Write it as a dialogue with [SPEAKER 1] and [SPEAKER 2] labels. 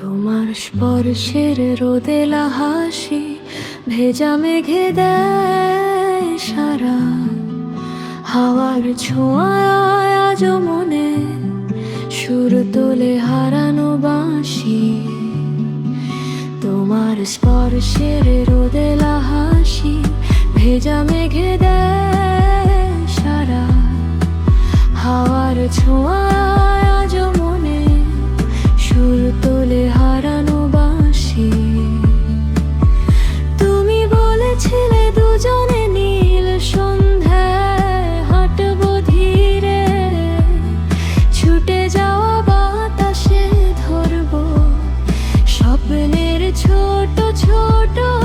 [SPEAKER 1] তোমার স্পর্শের রোদেলা হাসি, ভেজা মেঘে দেয় সারা। হাওয়ার ছোঁয়ায় মনে, সুর তোলে হারানো বাঁশি। তোমার স্পর্শের রোদেলা হাসি, ভেজা মেঘে দেয় সারা। হাওয়ার ছোঁয়া ছোট ছোট